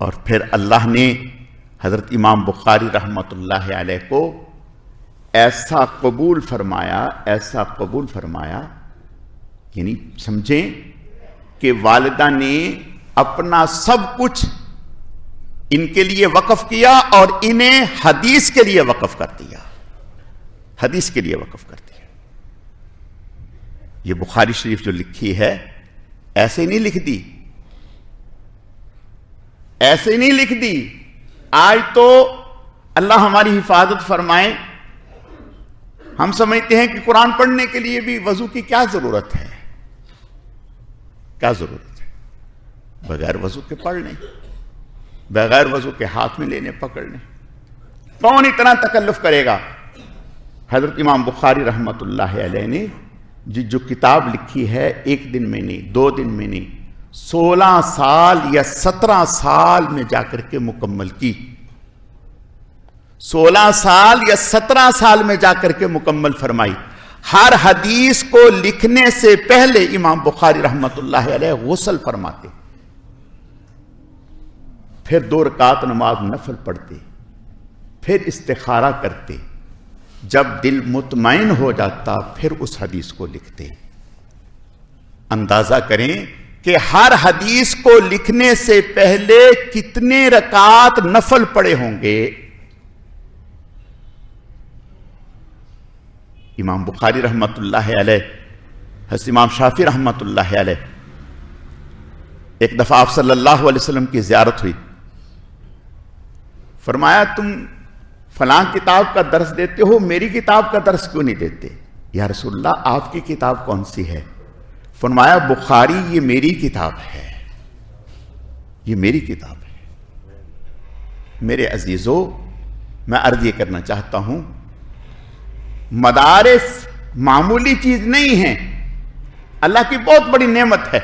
और फिर अल्लाह ने हज़रत इमाम बुखारी रहमत को ऐसा कबूल फरमाया, ऐसा कबूल फरमाया, यानी समझें कि वालदा ने अपना सब कुछ इनके लिए वक्फ किया और इन्हें हदीस के लिए वक्फ कर दिया। हदीस के लिए वक्फ कर दिया। ये बुखारी शरीफ जो लिखी है, ऐसे नहीं लिख दी। ऐसे नहीं लिख दी। आज तो अल्लाह हमारी हिफाजत फरमाए। हम समझते हैं कि कुरान पढ़ने के लिए भी वज़ू की क्या ज़रूरत है? क्या ज़रूरत है? बगैर वज़ू के पढ़ लें, बगैर वज़ू के हाथ में लेने पकड़ने कौन इतना तकल्लुफ करेगा? हज़रत इमाम बुखारी अलैह ने जो किताब लिखी है, एक दिन में नहीं, दो दिन में नहीं सोलह साल या सत्रह साल में जाकर के मुकम्मल की। सोलह साल या सत्रह साल में जाकर के मुकम्मल फरमाई। हर हदीस को लिखने से पहले इमाम बुखारी रहमतुल्लाह अलैह गसल फरमाते। फिर दो रकात नमाज़ नफल पढ़ते, फिर इस्तेखारा करते। जब दिल मुतमैन हो जाता, फिर उस हदीस को लिखते। अंदाज़ा करें कि हर हदीस को लिखने से पहले कितने रकात नफल पड़े होंगे? इमाम बुखारी रहमतुल्लाह अलैह इमाम शाफी रहमतुल्लाह अलैह, एक दफ़ा आप सल्लल्लाहु अलैहि वसल्लम की जियारत हुई। फरमाया, तुम फलां किताब का दर्स देते हो, मेरी किताब का दर्स क्यों नहीं देते? या रसुल्ला आपकी किताब कौन सी है? फरमाया, बुखारी, ये मेरी किताब है। ये मेरी किताब है। मेरे अजीजों, मैं अर्ज़ ये करना चाहता हूँ, मदारस मामूली चीज़ नहीं है। अल्लाह की बहुत बड़ी नेमत है।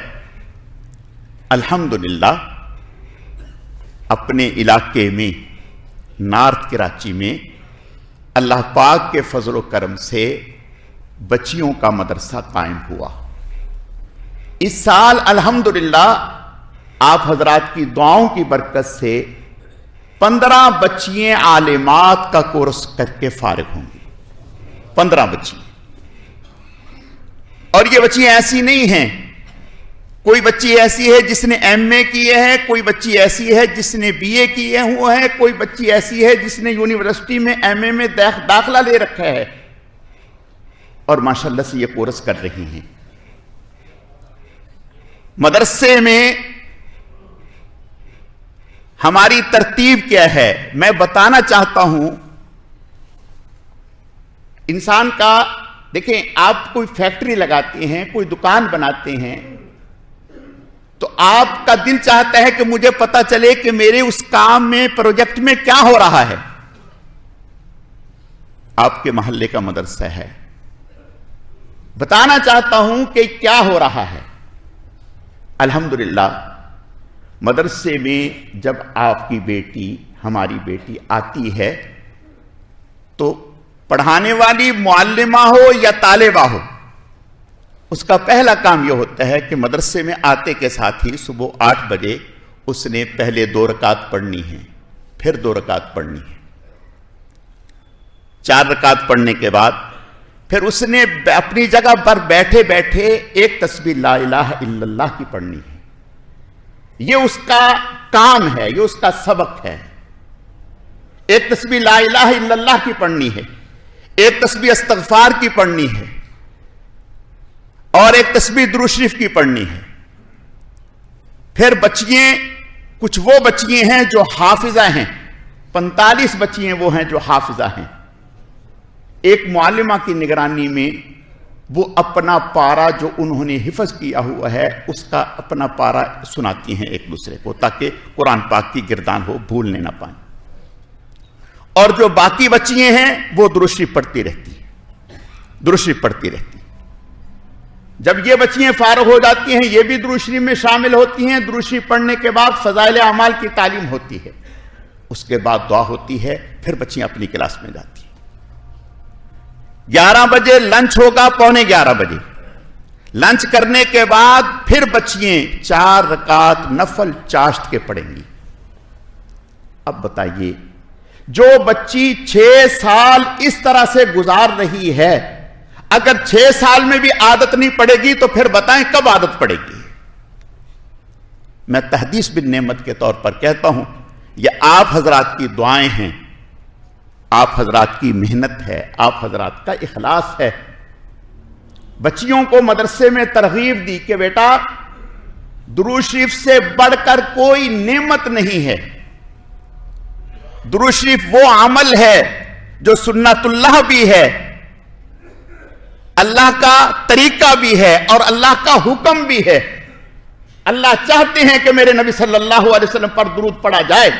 अल्हम्दुलिल्लाह, अपने इलाके में, नॉर्थ कराची में, अल्लाह पाक के फजल करम से बच्चियों का मदरसा कायम हुआ। इस साल अल्हम्दुलिल्लाह आप हजरात की दुआओं की बरकत से पंद्रह बच्चियाँ आलिमात का कोर्स करके फारिग होंगी। पंद्रह बच्ची और ये बच्चियाँ ऐसी नहीं हैं। कोई बच्ची ऐसी है जिसने एमए किए हैं, कोई बच्ची ऐसी है जिसने बी बीए किए हुए हैं, कोई बच्ची ऐसी है जिसने यूनिवर्सिटी में एमए में दाखला ले रखा है। और माशाल्लाह से ये कोर्स कर रही हैं। मदरसे में हमारी तरतीब क्या है? मैं बताना चाहता हूँ, इंसान का, देखें, आप कोई फैक्ट्री लगाते हैं, कोई दुकान बनाते हैं तो आपका दिल चाहता है कि मुझे पता चले कि मेरे उस काम में, प्रोजेक्ट में क्या हो रहा है। आपके मोहल्ले का मदरसा है। बताना चाहता हूँ कि क्या हो रहा है। अल्हम्दुलिल्लाह, मदरसे में जब आपकी बेटी, हमारी बेटी आती है तो पढ़ाने वाली मुआलिमा हो या तालिबा हो, उसका पहला काम यह होता है कि मदरसे में आते के साथ ही सुबह आठ बजे उसने पहले दो रकात पढ़नी है, फिर दो रकात पढ़नी है। चार रकात पढ़ने के बाद फिर उसने अपनी जगह पर बैठे बैठे एक तस्वीर, ला इलाह इल्लल्लाह की पढ़नी है। यह उसका काम है यह उसका सबक है। एक तस्वीर, ला इल्लल्लाह की पढ़नी है। एक तस्वीर, इस्तगफार की पढ़नी है। और एक तस्वीर दुरुशरीफ की पढ़नी है। फिर बच्चियाँ कुछ वो बच्चियाँ हैं जो हाफिजा हैं। पैंतालीस बच्चियाँ वो हैं जो हाफिजा हैं। एक मालिमा की निगरानी में वो अपना पारा जो उन्होंने हिफज किया हुआ है, उसका अपना पारा सुनाती हैं एक दूसरे को, ताकि कुरान पाक की गिरदान हो, भूलने ना पाए। और जो बाकी बच्चियाँ हैं, वो दुरुशी पढ़ती रहती है। दुरुशी पढ़ती रहती जब ये बच्चियाँ फारग हो जाती हैं, ये भी दुरुशी में शामिल होती हैं। दुरुशी पढ़ने के बाद फजाइल अमाल की तालीम होती है। उसके बाद दुआ होती है, फिर बच्चियाँ अपनी क्लास में जाती हैं। ग्यारह बजे लंच होगा, पौने ग्यारह बजे। लंच करने के बाद फिर बच्चियाँ चार रकात नफल चाश्त के पढ़ेंगी। अब बताइए, जो बच्ची छह साल इस तरह से गुजार रही है, अगर छह साल में भी आदत नहीं पड़ेगी तो फिर बताएँ कब आदत पड़ेगी। मैं तहदीस बिन नेमत के तौर पर कहता हूँ यह आप हजरात की दुआएँ हैं। आप हजरात की मेहनत है, आप हजरात का इखलास है। बच्चियों को मदरसे में तरगीब दी कि बेटा दुरुशरीफ से बढ़कर कोई नेमत नहीं है। दुरुशरीफ वो अमल है जो सुन्नतुल्लाह भी है, अल्लाह का तरीका भी है और अल्लाह का हुक्म भी है। अल्लाह चाहते हैं कि मेरे नबी सल्लल्लाहु अलैहि वसल्लम पर दुरूद पढ़ा जाए।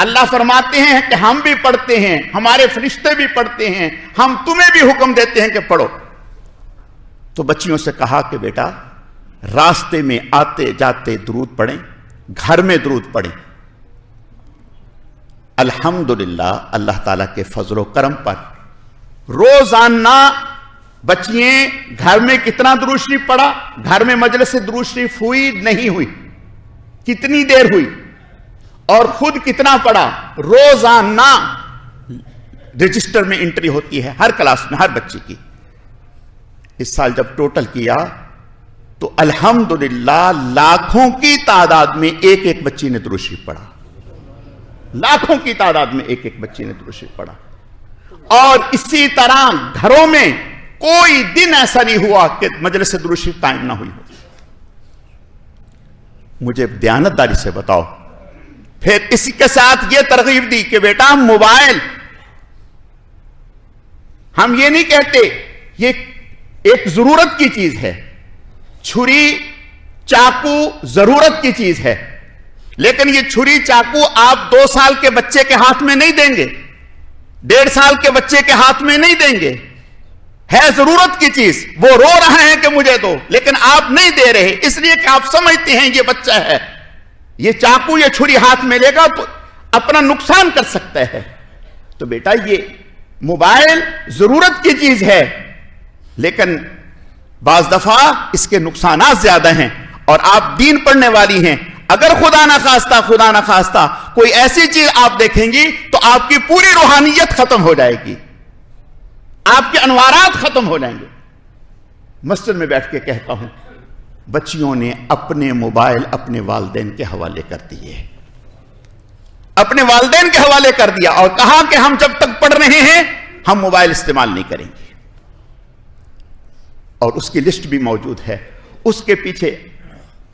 अल्लाह फरमाते हैं कि हम भी पढ़ते हैं, हमारे फरिश्ते भी पढ़ते हैं, हम तुम्हें भी हुक्म देते हैं कि पढ़ो। तो बच्चियों से कहा कि बेटा, रास्ते में आते जाते दरूद पढ़ें, घर में दरूद पढ़ें। अल्हम्दुलिल्लाह, अल्लाह ताला के फजलो करम पर रोज़ाना बच्चिए घर में कितना दुरुद पढ़ा? घर में मजलिस से दुरुद हुई, नहीं हुई? कितनी देर हुई? और खुद कितना पढ़ा? रोज़ाना रजिस्टर में एंट्री होती है, हर क्लास में, हर बच्चे की। इस साल जब टोटल किया तो अल्हम्दुलिल्लाह लाखों की तादाद में एक एक बच्ची ने दुरुशी पढ़ा। लाखों की तादाद में एक एक बच्ची ने दुरुशी पढ़ा। और इसी तरह घरों में कोई दिन ऐसा नहीं हुआ कि मजलिस दुरुशी कायम ना हुई हो। मुझे दयानतदारी से बताओ फिर इसी के साथ यह तरगीब दी कि बेटा, मोबाइल। हम ये नहीं कहते, ये एक ज़रूरत की चीज़ है। छुरी, चाकू ज़रूरत की चीज़ है। लेकिन ये छुरी, चाकू आप दो साल के बच्चे के हाथ में नहीं देंगे। डेढ़ साल के बच्चे के हाथ में नहीं देंगे। है ज़रूरत की चीज़, वो रो रहे हैं कि मुझे दो, लेकिन आप नहीं दे रहे। इसलिए कि आप समझते हैं ये बच्चा है। ये चाकू या छुरी हाथ में लेगा तो अपना नुकसान कर सकता है। तो बेटा, ये मोबाइल ज़रूरत की चीज़ है, लेकिन बाज दफ़ा इसके नुकसान ज़्यादा हैं और आप दीन पढ़ने वाली हैं। अगर खुदा ना खास्ता, खुदा ना खास्ता, कोई ऐसी चीज़ आप देखेंगी तो आपकी पूरी रूहानियत खत्म हो जाएगी। आपके अनवारात खत्म हो जाएँगे। मस्जिद में बैठ के कहता हूँ बच्चियों ने अपने मोबाइल अपने वालदेन के हवाले कर दिए। अपने वालदेन के हवाले कर दिया और कहा कि हम जब तक पढ़ रहे हैं, हम मोबाइल इस्तेमाल नहीं करेंगे। और उसकी लिस्ट भी मौजूद है। उसके पीछे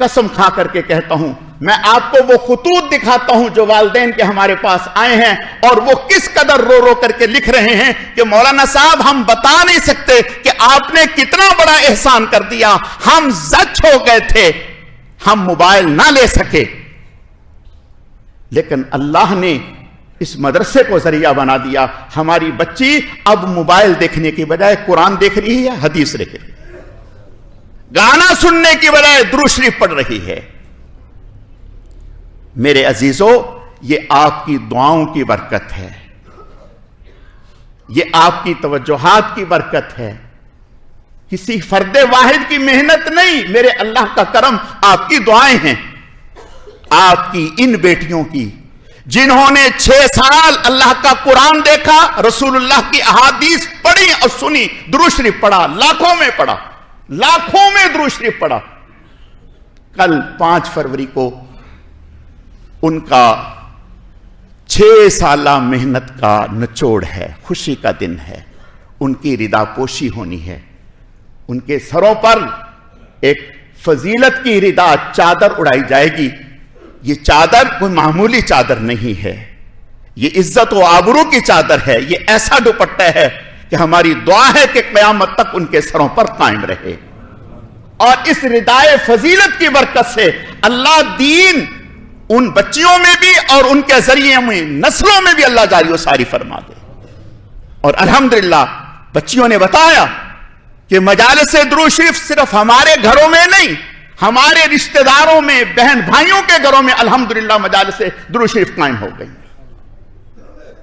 कसम खा करके कहता हूँ, मैं आपको वो खतूत दिखाता हूँ जो वालदेन के हमारे पास आए हैं और वो किस कदर रो रो करके लिख रहे हैं कि मौलाना साहब, हम बता नहीं सकते कि आपने कितना बड़ा एहसान कर दिया। हम जच हो गए थे, हम मोबाइल ना ले सके। लेकिन अल्लाह ने इस मदरसे को ज़रिया बना दिया। हमारी बच्ची अब मोबाइल देखने की बजाय कुरान देख रही है हदीस देख रही है? गाना सुनने की बजाय द्रुशरीफ पढ़ रही है। मेरे अजीजों, ये आपकी दुआओं की बरकत है। ये आपकी तवज्जोहात की बरकत है। किसी फर्द वाहिद की मेहनत नहीं, मेरे अल्लाह का करम आपकी दुआएँ हैं। आपकी इन बेटियों की, जिन्होंने छह साल अल्लाह का कुरान देखा, रसूलुल्लाह की अहादीस पढ़ी और सुनी दुरुशरी पढ़ा, लाखों में पढ़ा। लाखों में दुरुशरी पढ़ा कल पाँच फरवरी को उनका छह साल मेहनत का निचोड़ है, खुशी का दिन है। उनकी रिदापोशी होनी है। उनके सरों पर एक फजीलत की रिदा, चादर उड़ाई जाएगी। ये चादर कोई मामूली चादर नहीं है। ये इज़्ज़त व आबरू की चादर है। ये ऐसा दुपट्टा है कि हमारी दुआ है कि क्यामत तक उनके सरों पर कायम रहे। और इस रिदाय फजीलत की बरकत से अल्लाह दीन उन बच्चियों में भी और उनके ज़रिए में, नस्लों में भी अल्लाह जारी सारी फरमा दे। और अल्हम्दुलिल्लाह, बच्चियों ने बताया कि मजाल से द्रू शरीफ सिर्फ़ हमारे घरों में नहीं, हमारे रिश्तेदारों में बहन भाइयों के घरों में अल्हम्दुलिल्लाह मजाल से द्रू शरीफ कायम हो गई।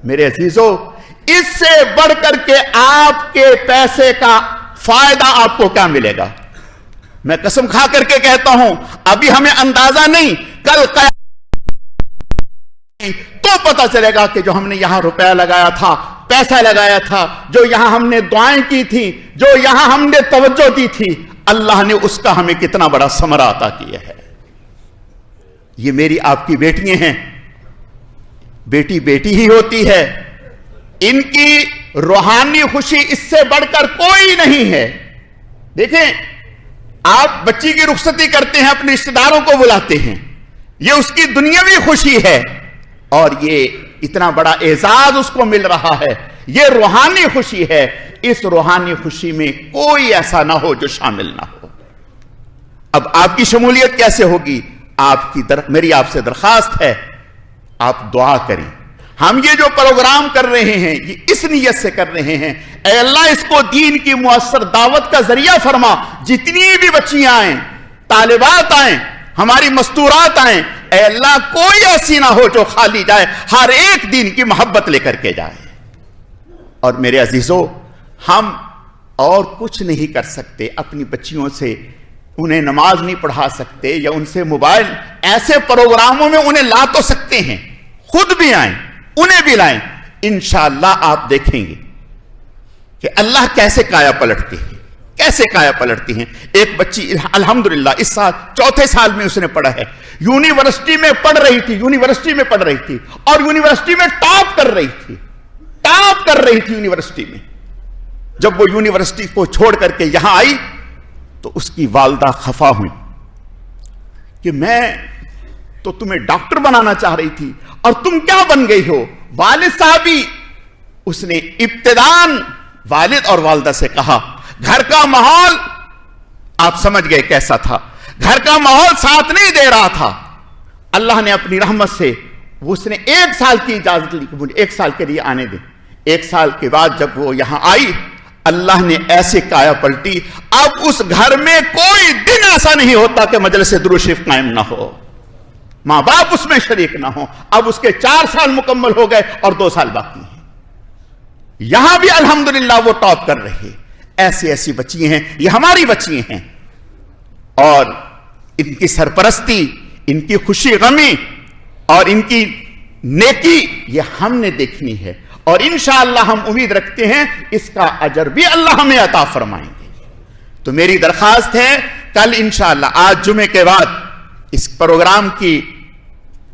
मेरे अजीजों इससे बढ़कर के आपके पैसे का फ़ायदा आपको क्या मिलेगा? मैं कसम खा करके कहता हूँ, अभी हमें अंदाज़ा नहीं, कल आएगी तो पता चलेगा कि जो हमने यहाँ रुपया लगाया था, पैसा लगाया था, जो यहाँ हमने दुआएँ की थी, जो यहाँ हमने तवज्जो दी थी, अल्लाह ने उसका हमें कितना बड़ा समरा अता किया है। ये मेरी आपकी बेटियाँ हैं। बेटी बेटी ही होती है। इनकी रूहानी खुशी इससे बढ़कर कोई नहीं है। देखें आप बच्ची की रुखसती करते हैं अपने रिश्तेदारों को बुलाते हैं। ये उसकी दुनियावी खुशी है। और ये इतना बड़ा एजाज उसको मिल रहा है। ये रूहानी खुशी है। इस रूहानी खुशी में कोई ऐसा ना हो जो शामिल ना हो। अब आपकी शमूलियत कैसे होगी? आपकी दर, मेरी आपसे दरखास्त है। आप दुआ करें। हम ये जो प्रोग्राम कर रहे हैं, ये इस नीयत से कर रहे हैं। अल्लाह, इसको दीन की मुअसर दावत का ज़रिया फरमा। जितनी भी बच्चियाँ आए, तालिबात आए, हमारी मस्तूरात आए अल्लाह, कोई ऐसी ना हो जो खाली जाए, हर एक दिन की मोहब्बत लेकर के जाए। और मेरे अजीजों, हम और कुछ नहीं कर सकते, अपनी बच्चियों से उन्हें नमाज़ नहीं पढ़ा सकते, या उनसे मोबाइल, ऐसे प्रोग्रामों में उन्हें ला तो सकते हैं। खुद भी आए। उन्हें भी लाएँ। इंशाला आप देखेंगे कि अल्लाह कैसे काया पलटती है, कैसे काया पलटती हैं। एक बच्ची अल्हम्दुलिल्लाह, इस साल, चौथे साल में उसने पढ़ा है। यूनिवर्सिटी में पढ़ रही थी, यूनिवर्सिटी में पढ़ रही थी और यूनिवर्सिटी में टॉप कर रही थी, टॉप कर रही थी यूनिवर्सिटी में। जब वो यूनिवर्सिटी को छोड़ करके यहाँ आई तो उसकी वालदा खफा हुई कि मैं तो तुम्हें डॉक्टर बनाना चाह रही थी और तुम क्या बन गई हो? वालिद साहबी। उसने इब्तदान वालिद और वालदा से कहा, घर का माहौल आप समझ गए कैसा था। घर का माहौल साथ नहीं दे रहा था। अल्लाह ने अपनी रहमत से उसने एक साल की इजाज़त ली मुझे एक साल के लिए आने दे। एक साल के बाद जब वो यहाँ आई, अल्लाह ने ऐसे काया पलटी, अब उस घर में कोई दिन ऐसा नहीं होता कि मजल से दुरुशिफ कायम ना हो। माँ बाप उसमें शरीक ना हो। अब उसके चार साल मुकम्मल हो गए और दो साल बाकी हैं। यहाँ भी अल्हम्दुलिल्लाह वो टॉप कर रही है। ऐसी ऐसी बच्ची हैं, ये हमारी बच्ची हैं। और इनकी सरपरस्ती, इनकी खुशी गमी और इनकी नेकी, ये हमने देखनी है। और इंशाअल्लाह हम उम्मीद रखते हैं इसका अजर भी अल्लाह हमें अता फरमाएँगे। तो मेरी दरखास्त है, कल इंशाअल्लाह, आज जुमे के बाद इस प्रोग्राम की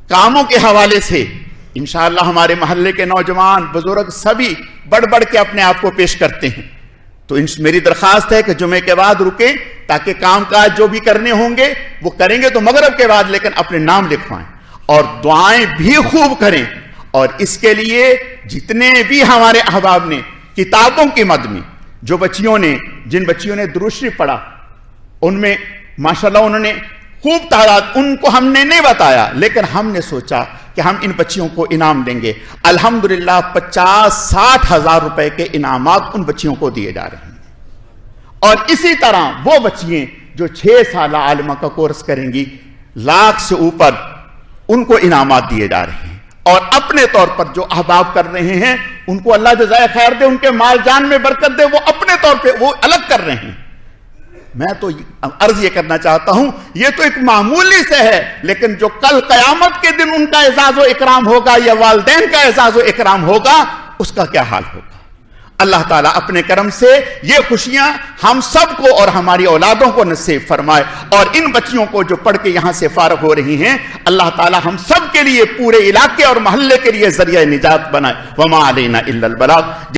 कामों के हवाले से। इंशाला हमारे मोहल्ले के नौजवान, बुज़ुर्ग सभी बढ़ बढ़ के अपने आप को पेश करते हैं। तो इन मेरी दरखास्त है कि जुमे के बाद रुके, ताकि काम काज जो भी करने होंगे, वो करेंगे तो मगरब के बाद लेकिन अपने नाम लिखवाएँ। और दुआएँ भी खूब करें। और इसके लिए जितने भी हमारे अहबाब ने किताबों की मद में, जो बच्चियों ने, जिन बच्चियों ने दुरुश्री पढ़ा, उनमें, माशाल्लाह उन्होंने खूब तादाद उनको हमने नहीं बताया, लेकिन हमने सोचा कि हम इन बच्चियों को इनाम देंगे। अल्हम्दुलिल्लाह पचास साठ हज़ार रुपए के इनाम उन बच्चियों को दिए जा रहे हैं। और इसी तरह वो बच्चियाँ जो छह साल आलमा का कोर्स करेंगी, लाख से ऊपर उनको इनाम दिए जा रहे हैं। और अपने तौर पर जो अहबाब कर रहे हैं, उनको अल्लाह जजाय खैर दे, उनके माल जान में बरकत दे, वो अपने तौर पे वो अलग कर रहे हैं। मैं तो अर्ज़ ये करना चाहता हूँ, ये तो एक मामूली से है, लेकिन जो कल कयामत के दिन उनका एजाज इकराम होगा, या वालदेन का एजाज इकराम होगा, उसका क्या हाल होगा? अल्लाह ताला अपने कर्म से ये खुशियाँ हम सबको और हमारी औलादों को नसीब फरमाए, और इन बच्चियों को जो पढ़ के यहाँ से फारग हो रही हैं, अल्लाह ताला हम सब के लिए पूरे इलाके और मोहल्ले के लिए ज़रिया निजात बनाए। वमा अलैना इल्लल बलाग।